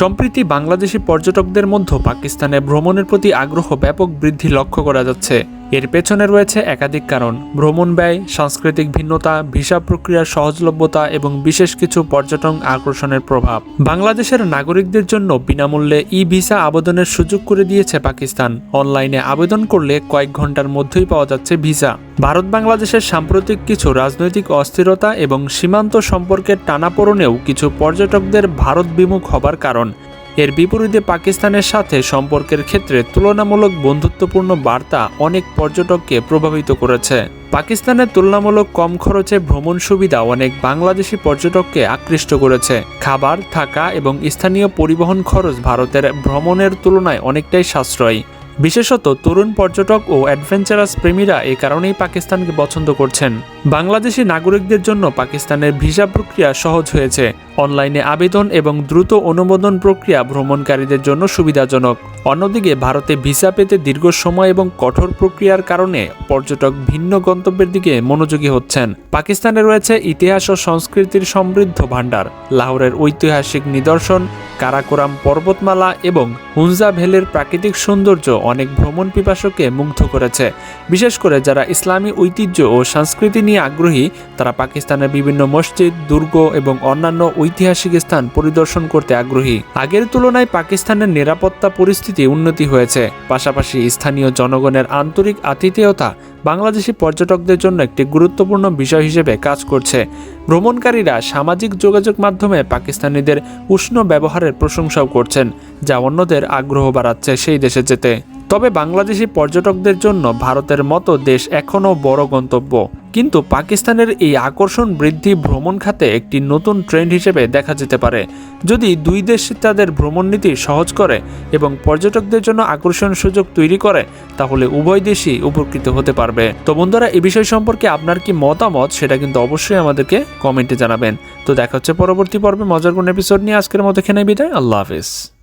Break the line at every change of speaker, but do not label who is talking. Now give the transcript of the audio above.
সম্প্রতি বাংলাদেশি পর্যটকদের মধ্যে পাকিস্তানে ভ্রমণের প্রতি আগ্রহ ব্যাপক বৃদ্ধি লক্ষ্য করা যাচ্ছে। এর পেছনে রয়েছে একাধিক কারণ। ভ্রমণ ব্যয়, সাংস্কৃতিক ভিন্নতা, ভিসা প্রক্রিয়ার সহজলভ্যতা এবং বিশেষ কিছু পর্যটন আকর্ষণের প্রভাব। বাংলাদেশের নাগরিকদের জন্য বিনামূল্যে ই ভিসা আবেদনের সুযোগ করে দিয়েছে পাকিস্তান। অনলাইনে আবেদন করলে কয়েক ঘণ্টার মধ্যেই পাওয়া যাচ্ছে ভিসা। ভারত বাংলাদেশের সাম্প্রতিক কিছু রাজনৈতিক অস্থিরতা এবং সীমান্ত সম্পর্কের টানাপোড়নেও কিছু পর্যটকদের ভারত বিমুখ হবার কারণ। এর বিপরীতে পাকিস্তানের সাথে সম্পর্কের ক্ষেত্রে তুলনামূলক বন্ধুত্বপূর্ণ বার্তা অনেক পর্যটককে প্রভাবিত করেছে। পাকিস্তানের তুলনামূলক কম খরচে ভ্রমণ সুবিধা অনেক বাংলাদেশি পর্যটককে আকৃষ্ট করেছে। খাবার, থাকা এবং স্থানীয় পরিবহন খরচ ভারতের ভ্রমণের তুলনায় অনেকটাই সাশ্রয়ী। বিশেষত তরুণ পর্যটক ও অ্যাডভেঞ্চারাস প্রেমীরা এ কারণেই পাকিস্তানকে পছন্দ করছেন। বাংলাদেশি নাগরিকদের জন্য পাকিস্তানের ভিসা প্রক্রিয়া সহজ হয়েছে। অনলাইনে আবেদন এবং দ্রুত অনুমোদন প্রক্রিয়া ভ্রমণকারীদের জন্য সুবিধাজনক। অন্যদিকে ভারতে ভিসা পেতে দীর্ঘ সময় এবং কঠোর প্রক্রিয়ার কারণে পর্যটক ভিন্ন গন্তব্যের দিকে মনোযোগী হচ্ছেন। পাকিস্তানে রয়েছে ইতিহাস ও সংস্কৃতির সমৃদ্ধ ভাণ্ডার। লাহোরের ঐতিহাসিক নিদর্শন, কারাকোরাম পর্বতমালা এবং হুনজা ভেলের প্রাকৃতিক সৌন্দর্য অনেক ভ্রমণ পিপাসকে মুগ্ধ করেছে। বিশেষ করে যারা ইসলামী ঐতিহ্য ও সংস্কৃতি নিয়ে আগ্রহী, তারা পাকিস্তানের বিভিন্ন মসজিদ, দুর্গ এবং অন্যান্য ঐতিহাসিক স্থান পরিদর্শন করতে আগ্রহী। আগের তুলনায় পাকিস্তানের নিরাপত্তা পরিস্থিতি উন্নতি হয়েছে। পাশাপাশি স্থানীয় জনগণের আন্তরিক আতিথেয়তা বাংলাদেশি পর্যটকদের জন্য একটি গুরুত্বপূর্ণ বিষয় হিসেবে কাজ করছে। ভ্রমণকারীরা সামাজিক যোগাযোগ মাধ্যমে পাকিস্তানিদের উষ্ণ ব্যবহারের প্রশংসাও করছেন, যা অন্যদের আগ্রহ বাড়াচ্ছে সেই দেশে যেতে। তবে বাংলাদেশি পর্যটকদের জন্য ভারতের মতো দেশ এখনও বড় গন্তব্য। কিন্তু পাকিস্তানের এই আকর্ষণ বৃদ্ধি ভ্রমণ খাতে একটি নতুন ট্রেন্ড হিসেবে দেখা যেতে পারে। যদি দুই দেশ তাদের ভ্রমণ নীতি সহজ করে এবং পর্যটকদের জন্য আকর্ষণ সুযোগ তৈরি করে, তাহলে উভয় দেশই উপকৃত হতে পারবে। তো বন্ধুরা এই বিষয় সম্পর্কে আপনার কি মতামত সেটা কিন্তু অবশ্যই আমাদেরকে কমেন্টে জানাবেন। তো দেখা হচ্ছে পরবর্তী পর্বে মজার কোন এপিসোড নিয়ে আজকের মতো এখানে বিদায়। আল্লাহ হাফিজ।